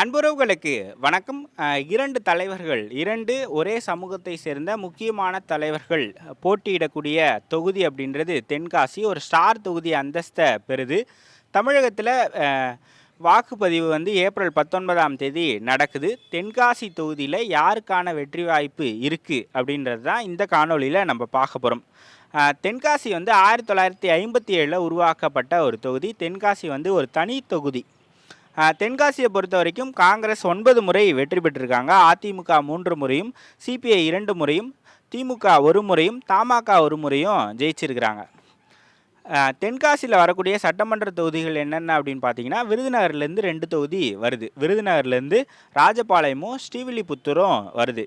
அன்புறவுகளுக்கு வணக்கம். இரண்டு தலைவர்கள் இரண்டு ஒரே சமூகத்தை சேர்ந்த முக்கியமான தலைவர்கள் போட்டியிடக்கூடிய தொகுதி அப்படின்றது தென்காசி ஒரு ஸ்டார் தொகுதி அந்தஸ்தை பெறுது. தமிழகத்தில் வாக்குப்பதிவு வந்து ஏப்ரல் பத்தொன்பதாம் தேதி நடக்குது. தென்காசி தொகுதியில் யாருக்கான வெற்றி வாய்ப்பு இருக்குது அப்படின்றது தான் இந்த காணொளியில் நம்ம பார்க்க போகிறோம் தென்காசி வந்து ஆயிரத்தி தொள்ளாயிரத்தி ஐம்பத்தி ஏழில் உருவாக்கப்பட்ட ஒரு தொகுதி. தென்காசி வந்து ஒரு தனி தொகுதி. தென்காசியை பொறுத்த வரைக்கும் காங்கிரஸ் ஒன்பது முறை வெற்றி பெற்றிருக்காங்க. அதிமுக மூன்று முறையும் சிபிஐ இரண்டு முறையும் திமுக ஒரு முறையும் தமாக ஒரு முறையும் ஜெயிச்சிருக்கிறாங்க. தென்காசியில் வரக்கூடிய சட்டமன்ற தொகுதிகள் என்னென்ன அப்படின்னு பார்த்தீங்கன்னா விருதுநகர்லேருந்து ரெண்டு தொகுதி வருது. விருதுநகர்லேருந்து ராஜபாளையமும் ஸ்ரீவில்லிபுத்தூரும் வருது.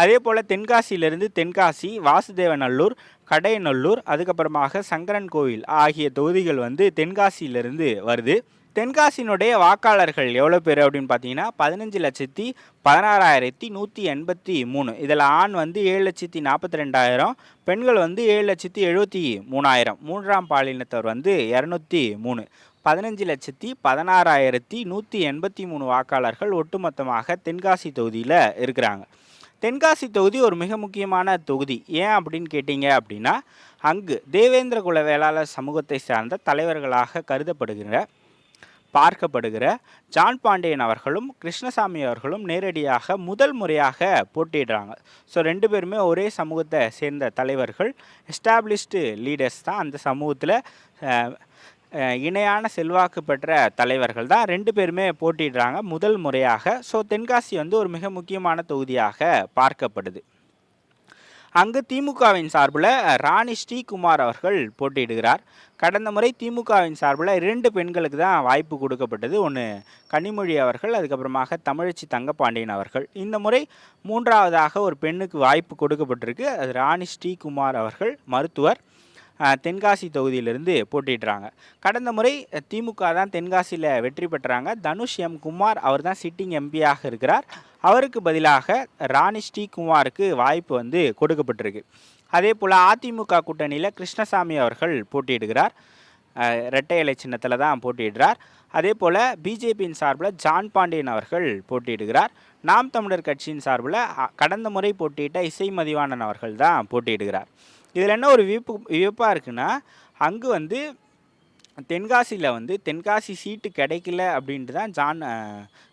அதே போல் தென்காசியிலிருந்து தென்காசி வாசுதேவநல்லூர் கடையநல்லூர் அதுக்கப்புறமாக சங்கரன் கோவில் ஆகிய தொகுதிகள் வந்து தென்காசியிலிருந்து வருது. தென்காசியினுடைய வாக்காளர்கள் எவ்வளோ பேர் அப்படின்னு பார்த்தீங்கன்னா பதினஞ்சு லட்சத்தி பதினாறாயிரத்தி நூற்றி எண்பத்தி மூணு. இதில் ஆண் வந்து ஏழு லட்சத்தி நாற்பத்தி ரெண்டாயிரம் பெண்கள் வந்து ஏழு லட்சத்தி எழுபத்தி மூணாயிரம். மூன்றாம் பாலினத்தவர் வந்து இரநூத்தி மூணு. பதினஞ்சு லட்சத்தி பதினாறாயிரத்தி நூற்றி எண்பத்தி மூணு வாக்காளர்கள் ஒட்டுமொத்தமாக தென்காசி தொகுதியில் இருக்கிறாங்க. தென்காசி தொகுதி ஒரு மிக முக்கியமான தொகுதி. ஏன் அப்படின்னு கேட்டிங்க அப்படின்னா அங்கு தேவேந்திர குல வேளாளர் சமூகத்தை சார்ந்த தலைவர்களாக கருதப்படுகிற பார்க்கப்படுகிற ஜான் பாண்டியன் அவர்களும் கிருஷ்ணசாமி அவர்களும் நேரடியாக முதல் முறையாக போட்டியிடுறாங்க. ஸோ ரெண்டு பேருமே ஒரே சமூகத்தை சேர்ந்த தலைவர்கள் எஸ்டாப்ளிஷ்டு லீடர்ஸ் தான் அந்த சமூகத்தில் இணையான செல்வாக்கு பெற்ற தலைவர்கள் தான் ரெண்டு பேருமே போட்டிடுறாங்க முதல் முறையாக ஸோ தென்காசி வந்து ஒரு மிக முக்கியமான தொகுதியாக பார்க்கப்படுது. அங்கு திமுகவின் சார்பில் ராணி ஸ்ரீகுமார் அவர்கள் போட்டியிடுகிறார். கடந்த முறை திமுகவின் சார்பில் இரண்டு பெண்களுக்கு தான் வாய்ப்பு கொடுக்கப்பட்டது. ஒன்று கனிமொழி அவர்கள் அதுக்கப்புறமாக தமிழச்சி தங்கப்பாண்டியன் அவர்கள். இந்த முறை மூன்றாவதாக ஒரு பெண்ணுக்கு வாய்ப்பு கொடுக்கப்பட்டிருக்கு. அது ராணி ஸ்ரீகுமார் அவர்கள் மருத்துவர். தென்காசி தொகுதியிலிருந்து போட்டிடுறாங்க கடந்த முறை திமுக தான் தென்காசியில் வெற்றி பெற்றாங்க. தனுஷ் எம். குமார் அவர் தான் சிட்டிங் எம்பியாக இருக்கிறார். அவருக்கு பதிலாக ராணி ஸ்ரீகுமாருக்கு வாய்ப்பு வந்து கொடுக்கப்பட்டிருக்கு. அதே போல் அதிமுக கூட்டணியில் கிருஷ்ணசாமி அவர்கள் போட்டியிடுகிறார். இரட்டை இலை சின்னத்தில் தான் போட்டியிடுறார். அதே போல் பிஜேபியின் சார்பில் ஜான் பாண்டியன் அவர்கள் போட்டியிடுகிறார். நாம் தமிழர் கட்சியின் சார்பில் கடந்த முறை போட்டியிட்ட இசை மதிவாணன் அவர்கள் தான் போட்டியிடுகிறார். இதில் என்ன ஒரு வியப்பு வியப்பாக இருக்குன்னா அங்கு வந்து தென்காசியில் வந்து தென்காசி சீட்டு கிடைக்கல அப்படின்ட்டு தான் ஜான்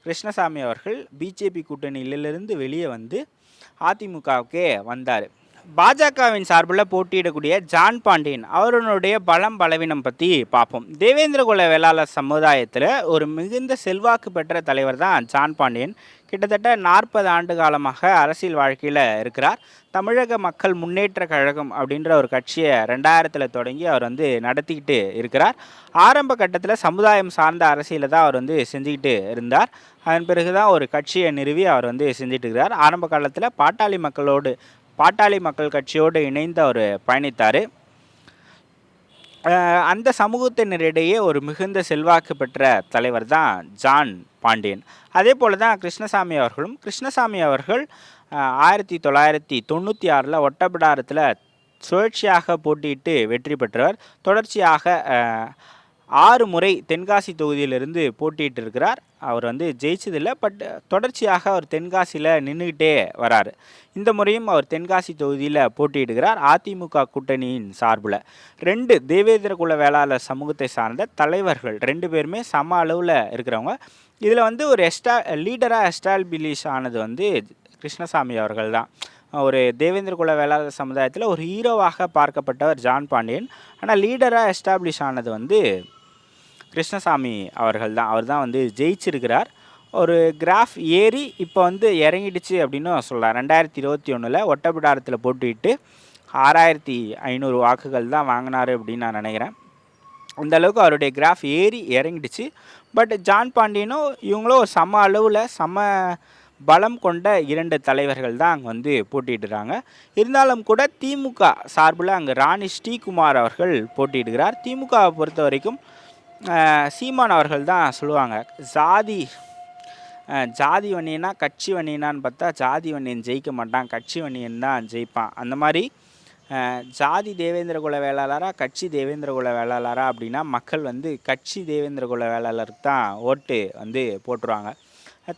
கிருஷ்ணசாமி அவர்கள் பிஜேபி கூட்டணியிலிருந்து வெளியே வந்து அதிமுகவுக்கே வந்தார். பாஜகவின் சார்பில் போட்டியிடக்கூடிய ஜான் பாண்டியன் அவருடைய பலம் பலவீனம் பற்றி பார்ப்போம். தேவேந்திர குல வேளாளர் சமுதாயத்தில் ஒரு மிகுந்த செல்வாக்கு பெற்ற தலைவர் தான் ஜான் பாண்டியன். கிட்டத்தட்ட நாற்பது ஆண்டு காலமாக அரசியல் வாழ்க்கையில் இருக்கிறார். தமிழக மக்கள் முன்னேற்ற கழகம் அப்படின்ற ஒரு கட்சியை ரெண்டாயிரத்தில் தொடங்கி அவர் வந்து நடத்திக்கிட்டு இருக்கிறார். ஆரம்ப கட்டத்தில் சமுதாயம் சார்ந்த அரசியலை தான் அவர் வந்து செஞ்சுக்கிட்டு இருந்தார். அதன் பிறகு தான் ஒரு கட்சியை நிறுவி அவர் வந்து செஞ்சிட்டு இருக்கிறார். ஆரம்ப காலத்தில் பாட்டாளி மக்களோடு பாட்டாளி மக்கள் கட்சியோடு இணைந்து அவர் பயணித்தார். அந்த சமூகத்தினரிடையே ஒரு மிகுந்த செல்வாக்கு பெற்ற தலைவர் தான் ஜான் பாண்டியன். அதே போல் தான் கிருஷ்ணசாமி அவர்களும் கிருஷ்ணசாமி அவர்கள் ஆயிரத்தி தொள்ளாயிரத்தி தொண்ணூற்றி ஆறில் ஒட்டப்பிடாரத்தில் சுழற்சியாக போட்டியிட்டு வெற்றி பெற்றவர். தொடர்ச்சியாக ஆறு முறை தென்காசி தொகுதியிலிருந்து போட்டியிட்டு இருக்கிறார் அவர் வந்து ஜெயிச்சதில்லை பட் தொடர்ச்சியாக அவர் தென்காசியில் நின்றுக்கிட்டே வராரு. இந்த முறையும் அவர் தென்காசி தொகுதியில் போட்டியிடுகிறார் அதிமுக கூட்டணியின் சார்பில். ரெண்டு தேவேந்திர குல வேளாளர் சமூகத்தை சார்ந்த தலைவர்கள் ரெண்டு பேருமே சம அளவில் இருக்கிறவங்க. இதில் வந்து ஒரு எஸ்டா லீடராக எஸ்டாபிலிஷ் ஆனது வந்து கிருஷ்ணசாமி அவர்கள் தான். ஒரு தேவேந்திர குல வேளாளர் சமுதாயத்தில் ஒரு ஹீரோவாக பார்க்கப்பட்டவர் ஜான் பாண்டியன். ஆனால் லீடராக எஸ்டாப்ளிஷ் ஆனது வந்து கிருஷ்ணசாமி அவர்கள் தான் அவர் தான் வந்து ஜெயிச்சிருக்கிறார். ஒரு கிராஃப் ஏறி இப்போ வந்து இறங்கிடுச்சு அப்படின்னு சொல்லலாம். ரெண்டாயிரத்தி இருபத்தி ஒன்றில் ஒட்டப்பிடாரத்தில் போட்டுக்கிட்டு ஆறாயிரத்தி ஐநூறு வாக்குகள் தான் வாங்கினாரு அப்படின்னு நான் நினைக்கிறேன். அந்த அளவுக்கு அவருடைய கிராஃப் ஏறி இறங்கிடுச்சு. பட் ஜான் பாண்டியனும் இவங்களும் சம அளவில் சம பலம் கொண்ட இரண்டு தலைவர்கள் தான் அங்கே வந்து போட்டிடுறாங்க இருந்தாலும் கூட திமுக சார்பில் அங்கே ராணி ஸ்ரீகுமார் அவர்கள் போட்டியிடுகிறார். திமுகவை பொறுத்த வரைக்கும் சீமான் அவர்கள் தான் சொல்லுவாங்க ஜாதி ஜாதி வன்னியனா கட்சி வன்னியனான்னு பார்த்தா ஜாதி வன்னியன் ஜெயிக்க மாட்டான் கட்சி வன்னியன் தான் ஜெயிப்பான். அந்த மாதிரி ஜாதி தேவேந்திர குல வேளாளரா கட்சி தேவேந்திர குல வேளாளரா அப்படின்னா மக்கள் வந்து கட்சி தேவேந்திர குல வேளாளருக்கு தான் ஓட்டு வந்து போட்டுருவாங்க.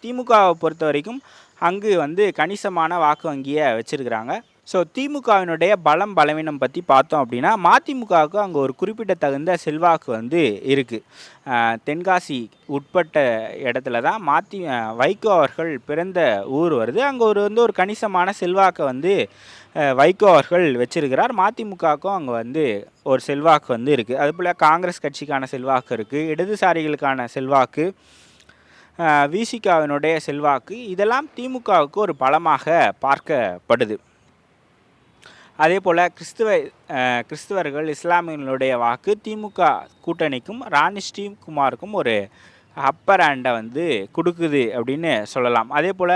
திமுகவை பொறுத்த வரைக்கும் அங்கு வந்து கணிசமான வாக்கு வங்கியை வச்சுருக்கிறாங்க. ஸோ திமுகவினுடைய பலம் பலவீனம் பற்றி பார்த்தோம் அப்படின்னா மதிமுகவுக்கு அங்கே ஒரு குறிப்பிட்ட தகுந்த செல்வாக்கு வந்து இருக்குது தென்காசி உட்பட்ட இடத்துல தான் மாத்தி வைகோ அவர்கள் பிறந்த ஊர் வருது. அங்கே ஒரு வந்து ஒரு கணிசமான செல்வாக்கை வந்து வைகோ அவர்கள் வச்சிருக்கிறார். மதிமுகவுக்கும் அங்கே வந்து ஒரு செல்வாக்கு வந்து இருக்குது அதுபோல் காங்கிரஸ் கட்சிக்கான செல்வாக்கு இருக்குது இடதுசாரிகளுக்கான செல்வாக்கு விசிகாவினுடைய செல்வாக்கு இதெல்லாம் திமுகவுக்கு ஒரு பலமாக பார்க்கப்படுது. அதே போல் கிறிஸ்துவ கிறிஸ்துவர்கள் இஸ்லாமியர்களுடைய வாக்கு திமுக கூட்டணிக்கும் ராணி ஸ்ரீகுமாருக்கும் ஒரு அப்பர் ஹேண்டை வந்து கொடுக்குது அப்படின்னு சொல்லலாம். அதே போல்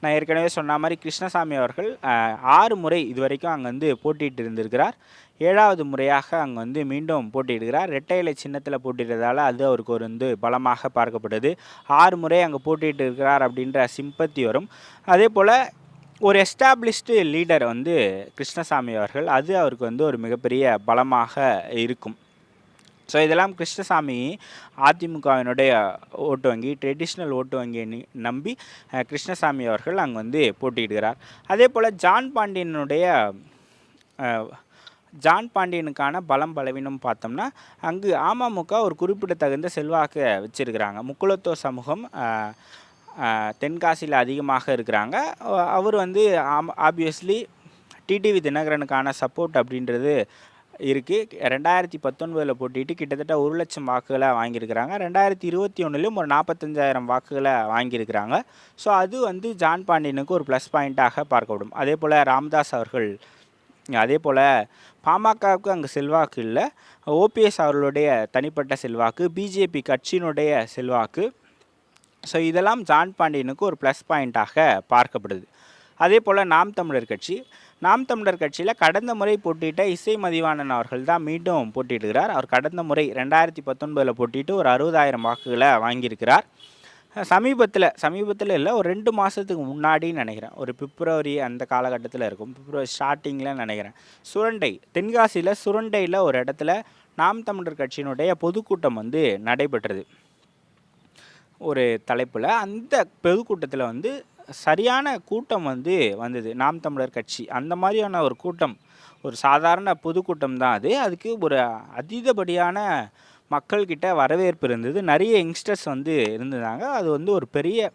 நான் ஏற்கனவே சொன்ன மாதிரி கிருஷ்ணசாமி அவர்கள் ஆறு முறை இதுவரைக்கும் அங்கே வந்து போட்டிகிட்டு இருந்திருக்கிறார். ஏழாவது முறையாக அங்கே வந்து மீண்டும் போட்டியிடுகிறார். இரட்டை இலை சின்னத்தில் போட்டியிட்டதால் அது அவருக்கு ஒரு வந்து பலமாக பார்க்கப்படுது ஆறு முறை அங்கே போட்டிகிட்டு இருக்கிறார் அப்படின்ற சிம்பத்தி வரும் அதே போல் ஒரு எஸ்டாப்ளிஷ்டு லீடர் வந்து கிருஷ்ணசாமி அவர்கள் அது அவருக்கு வந்து ஒரு மிகப்பெரிய பலமாக இருக்கும். ஸோ இதெல்லாம் கிருஷ்ணசாமி அதிமுகவினுடைய ஓட்டு வங்கி ட்ரெடிஷ்னல் ஓட்டு வங்கியை நம்பி கிருஷ்ணசாமி அவர்கள் அங்கே வந்து போட்டியிடுகிறார். அதே போல் ஜான் பாண்டியனுடைய ஜான் பாண்டியனுக்கான பலம் பலவீனம் பார்த்தோம்னா அங்கு அமமுக ஒரு குறிப்பிடத்தகுந்த செல்வாக்கை வச்சுருக்கிறாங்க. முக்குலத்துவ சமூகம் தென்காசியில் அதிகமாக இருக்கிறாங்க. அவர் வந்து ஆப்வியஸ்லி டிடிவி தினகரனுக்கான சப்போர்ட் அப்படின்றது இருக்குது ரெண்டாயிரத்தி பத்தொன்பதில் போட்டிட்டு கிட்டத்தட்ட ஒரு லட்சம் வாக்குகளை வாங்கியிருக்கிறாங்க. ரெண்டாயிரத்தி இருபத்தி ஒன்றுலையும் ஒரு நாற்பத்தஞ்சாயிரம் வாக்குகளை வாங்கியிருக்கிறாங்க. ஸோ அது வந்து ஜான் பாண்டியனுக்கு ஒரு ப்ளஸ் பாயிண்ட்டாக பார்க்கப்படும் அதே போல் ராமதாஸ் அவர்கள் அதே போல் பாமகவுக்கு அங்கே செல்வாக்கு இல்லை. ஓபிஎஸ் அவர்களுடைய தனிப்பட்ட செல்வாக்கு பிஜேபி கட்சியினுடைய செல்வாக்கு. ஸோ இதெல்லாம் ஜான் பாண்டியனுக்கு ஒரு ப்ளஸ் பாயிண்ட்டாக பார்க்கப்படுது. அதே போல் நாம் தமிழர் கட்சி. நாம் தமிழர் கட்சியில் கடந்த முறை போட்டியிட்ட இசை மதிவாணன் அவர்கள் தான் மீண்டும் போட்டியிடுகிறார். அவர் கடந்த முறை ரெண்டாயிரத்தி பத்தொன்பதில் போட்டிட்டு ஒரு அறுபதாயிரம் வாக்குகளை வாங்கியிருக்கிறார். சமீபத்தில் சமீபத்தில் இல்லை ஒரு ரெண்டு மாதத்துக்கு முன்னாடின்னு நினைக்கிறேன். ஒரு பிப்ரவரி அந்த காலகட்டத்தில் இருக்கும். பிப்ரவரி ஸ்டார்டிங்கில் நினைக்கிறேன். சுரண்டை தென்காசியில் சுரண்டையில் ஒரு இடத்துல நாம் தமிழர் கட்சியினுடைய பொதுக்கூட்டம் வந்து நடைபெற்றது. ஒரு தலைப்பில் அந்த பொதுக்கூட்டத்தில் வந்து சரியான கூட்டம் வந்து வந்தது. நாம் தமிழர் கட்சி. அந்த மாதிரியான ஒரு கூட்டம் ஒரு சாதாரண பொதுக்கூட்டம் தான் அது. அதுக்கு ஒரு அதீதபடியான மக்கள்கிட்ட வரவேற்பு இருந்தது. நிறைய யங்ஸ்டர்ஸ் வந்து இருந்திருந்தாங்க. அது வந்து ஒரு பெரிய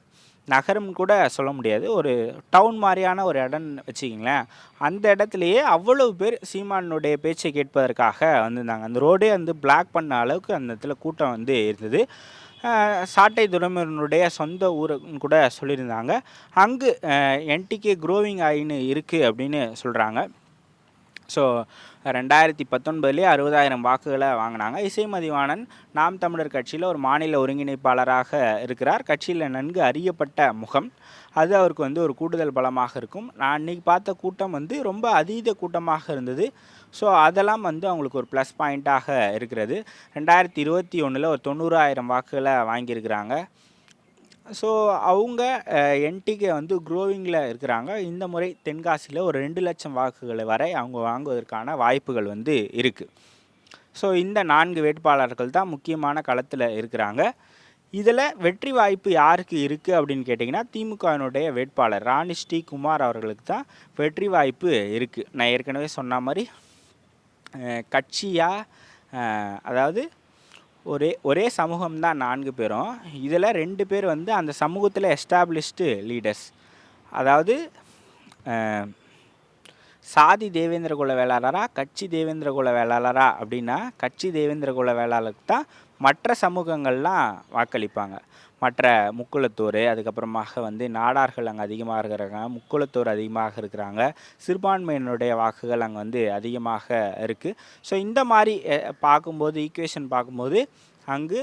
நகரம் கூட சொல்ல முடியாது. ஒரு டவுன் மாதிரியான ஒரு இடம்னு வச்சுக்கிங்களேன். அந்த இடத்துலையே அவ்வளவு பேர் சீமானுடைய பேச்சை கேட்பதற்காக வந்திருந்தாங்க. அந்த ரோடே வந்து பிளாக் பண்ண அளவுக்கு அந்த இடத்துல கூட்டம் வந்து இருந்தது. சாட்டை துறைமுகனுடைய சொந்த ஊருன்னு கூட சொல்லியிருந்தாங்க. அங்கு என்டிகே க்ரோவிங் ஆயின்னு இருக்குது அப்படின்னு சொல்கிறாங்க ஸோ ரெண்டாயிரத்தி பத்தொன்பதுலேயே அறுபதாயிரம் வாக்குகளை வாங்கினாங்க. இசைமதிவாணன் நாம் தமிழர் கட்சியில் ஒரு மாநில ஒருங்கிணைப்பாளராக இருக்கிறார். கட்சியில் நன்கு அறியப்பட்ட முகம். அது அவருக்கு வந்து ஒரு கூடுதல் பலமாக இருக்கும். நான் அன்றைக்கி பார்த்த கூட்டம் வந்து ரொம்ப அதீத கூட்டமாக இருந்தது. ஸோ அதெல்லாம் வந்து அவங்களுக்கு ஒரு ப்ளஸ் பாயிண்ட்டாக இருக்கிறது. ரெண்டாயிரத்தி இருபத்தி ஒன்றில் ஒரு தொண்ணூறாயிரம் வாக்குகளை வாங்கியிருக்கிறாங்க. ஸோ அவங்க என்டிகே வந்து குரோவிங்கில் இருக்கிறாங்க. இந்த முறை தென்காசியில் ஒரு ரெண்டு லட்சம் வாக்குகளை வரை அவங்க வாங்குவதற்கான வாய்ப்புகள் வந்து இருக்குது ஸோ இந்த நான்கு வேட்பாளர்கள் தான் முக்கியமான களத்தில் இருக்கிறாங்க. இதில் வெற்றி வாய்ப்பு யாருக்கு இருக்குது அப்படின்னு கேட்டிங்கன்னா திமுகவினுடைய வேட்பாளர் ராணி ஸ்ரீ குமார் அவர்களுக்கு தான் வெற்றி வாய்ப்பு இருக்குது நான் ஏற்கனவே சொன்ன மாதிரி கட்சியாக அதாவது ஒரே ஒரே சமூகம் தான் நான்கு பேரும். இதில் ரெண்டு பேர் வந்து அந்த சமூகத்தில் எஸ்டாப்ளிஷ்டு லீடர்ஸ் அதாவது சாதி தேவேந்திர குல வேளாளரா கட்சி தேவேந்திர குல வேளாளரா அப்படின்னா கட்சி தேவேந்திர குல வேளாளருக்கு தான் மற்ற சமூகங்கள்லாம் வாக்களிப்பாங்க. மற்ற முக்குளத்தூர் அதுக்கப்புறமாக வந்து நாடார்கள் அங்கே அதிகமாக இருக்கிறாங்க முக்குளத்தூர் அதிகமாக இருக்கிறாங்க சிறுபான்மையினுடைய வாக்குகள் அங்கே வந்து அதிகமாக இருக்குது ஸோ இந்த மாதிரி பார்க்கும்போது ஈக்குவேஷன் பார்க்கும்போது அங்கு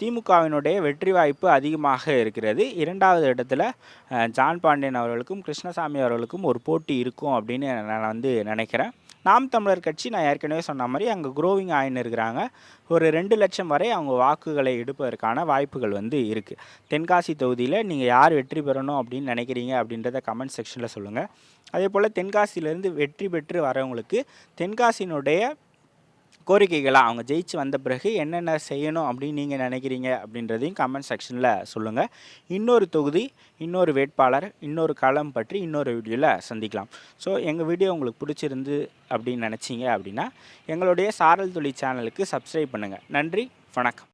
திமுகவினுடைய வெற்றி வாய்ப்பு அதிகமாக இருக்கிறது. இரண்டாவது இடத்துல ஜான் பாண்டியன் அவர்களுக்கும் கிருஷ்ணசாமி அவர்களுக்கும் ஒரு போட்டி இருக்கும் அப்படின்னு நான் வந்து நினைக்கிறேன். நாம் தமிழர் கட்சி நான் ஏற்கனவே சொன்ன மாதிரி அங்கே குரோவிங் ஆயின்னு இருக்கிறாங்க. ஒரு ரெண்டு லட்சம் வரை அவங்க வாக்குகளை எடுப்பதற்கான வாய்ப்புகள் வந்து இருக்குது தென்காசி தொகுதியில் நீங்கள் யார் வெற்றி பெறணும் அப்படின்னு நினைக்கிறீங்க அப்படின்றத கமெண்ட் செக்ஷனில் சொல்லுங்கள் அதே போல் தென்காசியிலேருந்து வெற்றி பெற்று வரவங்களுக்கு தென்காசியினுடைய கோரிக்கைகளாக அவங்க ஜெயிச்சு வந்த பிறகு என்னென்ன செய்யணும் அப்படின்னு நீங்கள் நினைக்கிறீங்க அப்படின்றதையும் கமெண்ட் செக்ஷனில் சொல்லுங்கள் இன்னொரு தொகுதி இன்னொரு வேட்பாளர் இன்னொரு களம் பற்றி இன்னொரு வீடியோவில் சந்திக்கலாம். ஸோ எங்கள் வீடியோ உங்களுக்கு பிடிச்சிருந்து அப்படின்னு நினச்சிங்க அப்படின்னா எங்களுடைய சாரல் துளி சேனலுக்கு சப்ஸ்கிரைப் பண்ணுங்கள் நன்றி வணக்கம்.